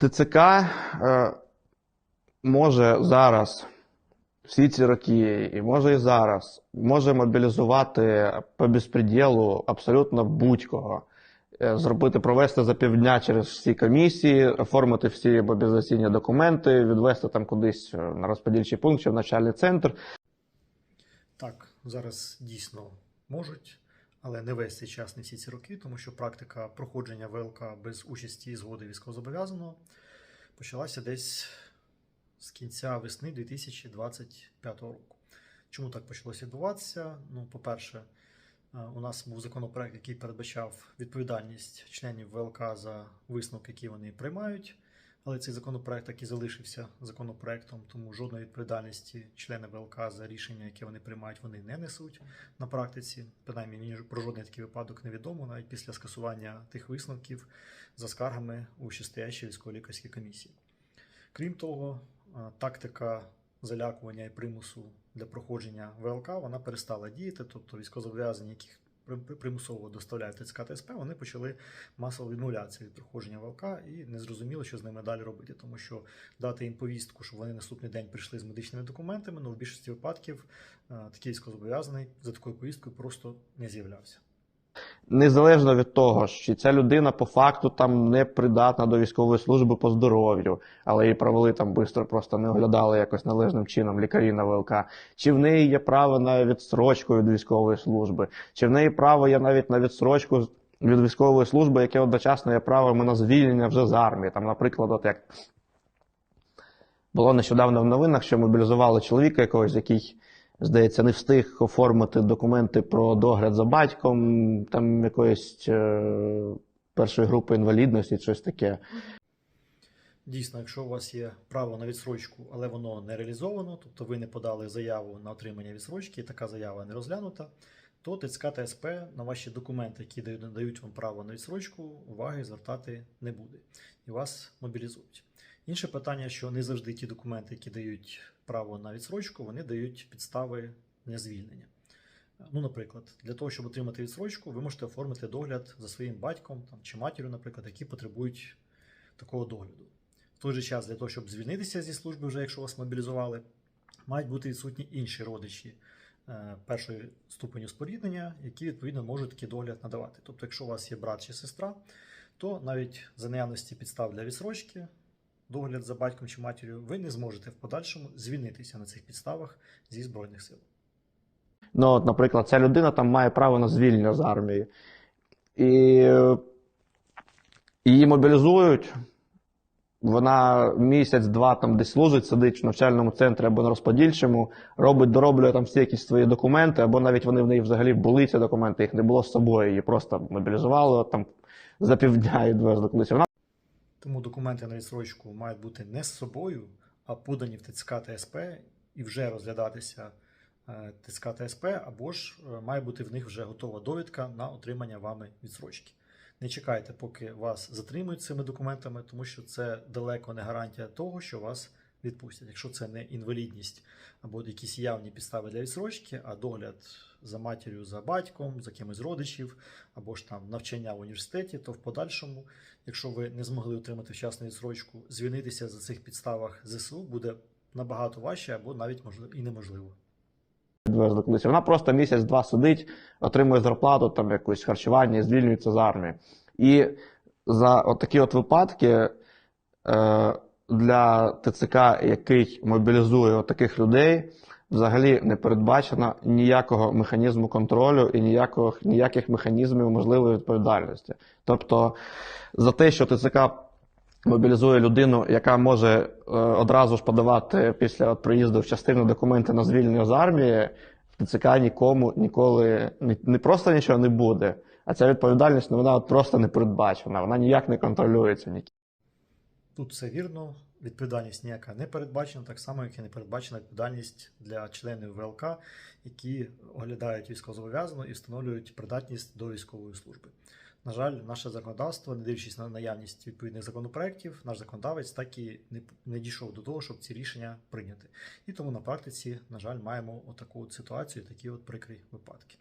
ТЦК е, може зараз, всі ці роки, і може і зараз, може мобілізувати по безпреділу абсолютно будь-кого. Е, Зробити, провести за півдня через всі комісії, оформити всі мобілізаційні документи, відвести там кудись е, на розподільчий пункт чи в начальний центр. Так, зараз дійсно можуть, але не весь цей час, не всі ці роки, тому що практика проходження ВЛК без участі і згоди військовозобов'язаного почалася десь з кінця весни 2025 року. Чому так почалося відбуватися? Ну, по-перше, е, у нас був законопроект, який передбачав відповідальність членів ВЛК за висновки, які вони приймають. Але цей законопроект так і залишився законопроектом, тому жодної відповідальності члени ВЛК за рішення, яке вони приймають, вони не несуть на практиці. Принаймні, мені про жодний такий випадок невідомо, навіть після скасування тих висновків за скаргами у вищестоящій військово-лікарській комісії. Крім того, тактика залякування і примусу для проходження ВЛК вона перестала діяти, тобто військовозобов'язані, яких примусово доставляють ТЦК та вони почали масово відмовлятися від проходження ВЛК і не зрозуміло, що з ними далі робити, тому що дати їм повістку, щоб вони наступний день прийшли з медичними документами, ну в більшості випадків е, такий військовозобов'язаний за такою повісткою просто не з'являвся. Незалежно від того, чи ця людина по факту там не придатна до військової служби по здоров'ю, але її провели там швидко, просто не оглядали якось належним чином лікарі на ВЛК, чи в неї є право на відстрочку від військової служби, чи в неї право є навіть на відстрочку від військової служби, яке одночасно є правом на звільнення вже з армії. Там, наприклад, от як було нещодавно в новинах, що мобілізували чоловіка якогось, який здається, не встиг оформити документи про догляд за батьком, там якоїсь е, першої групи інвалідності, щось таке. Дійсно, якщо у вас є право на відсрочку, але воно не реалізовано, тобто ви не подали заяву на отримання відсрочки, і така заява не розглянута, то ТЦК та СП на ваші документи, які дають, вам право на відсрочку, уваги звертати не буде і вас мобілізують. Інше питання, що не завжди ті документи, які дають право на відсрочку, вони дають підстави для звільнення. Ну, наприклад, для того, щоб отримати відсрочку, ви можете оформити догляд за своїм батьком там, чи матір'ю, наприклад, які потребують такого догляду. В той же час, для того, щоб звільнитися зі служби, вже якщо вас мобілізували, мають бути відсутні інші родичі е, першої ступеню споріднення, які відповідно можуть такий догляд надавати. Тобто, якщо у вас є брат чи сестра, то навіть за наявності підстав для відсрочки, догляд за батьком чи матір'ю, ви не зможете в подальшому звільнитися на цих підставах зі Збройних сил. Ну, от, наприклад, ця людина там має право на звільнення з армії. І її мобілізують. Вона місяць-два там десь служить, сидить в навчальному центрі або на розподільчому, робить, дороблює там всі якісь свої документи, або навіть вони в неї взагалі були ці документи, їх не було з собою, її просто мобілізували там за півдня і відвезли Тому документи на відсрочку мають бути не з собою, а подані в ТЦК та СП і вже розглядатися е, ТЦК та СП, або ж е, має бути в них вже готова довідка на отримання вами відсрочки. Не чекайте, поки вас затримують цими документами, тому що це далеко не гарантія того, що вас відпустять. Якщо це не інвалідність або якісь явні підстави для відсрочки, а догляд за матір'ю, за батьком, за кимось родичів, або ж там навчання в університеті, то в подальшому якщо ви не змогли отримати вчасну відсрочку, звільнитися за цих підставах ЗСУ буде набагато важче або навіть можливо і неможливо. Вона просто місяць-два сидить, отримує зарплату, там якусь харчування, звільнюється з армії. І за такі от випадки е, для ТЦК, який мобілізує таких людей, взагалі не передбачено ніякого механізму контролю і ніякого, ніяких механізмів можливої відповідальності. Тобто за те, що ТЦК мобілізує людину, яка може е, одразу ж подавати після приїзду в частину документи на звільнення з армії, в ТЦК нікому ніколи не, не просто нічого не буде, а ця відповідальність ну, вона от просто не передбачена, вона ніяк не контролюється. Тут все вірно, відповідальність ніяка не передбачена, так само, як і не передбачена відповідальність для членів ВЛК, які оглядають військовозобов'язаного і встановлюють придатність до військової служби. На жаль, наше законодавство, не дивлячись на наявність відповідних законопроєктів, наш законодавець так і не, не дійшов до того, щоб ці рішення прийняти. І тому на практиці, на жаль, маємо отаку от ситуацію, такі от прикрі випадки.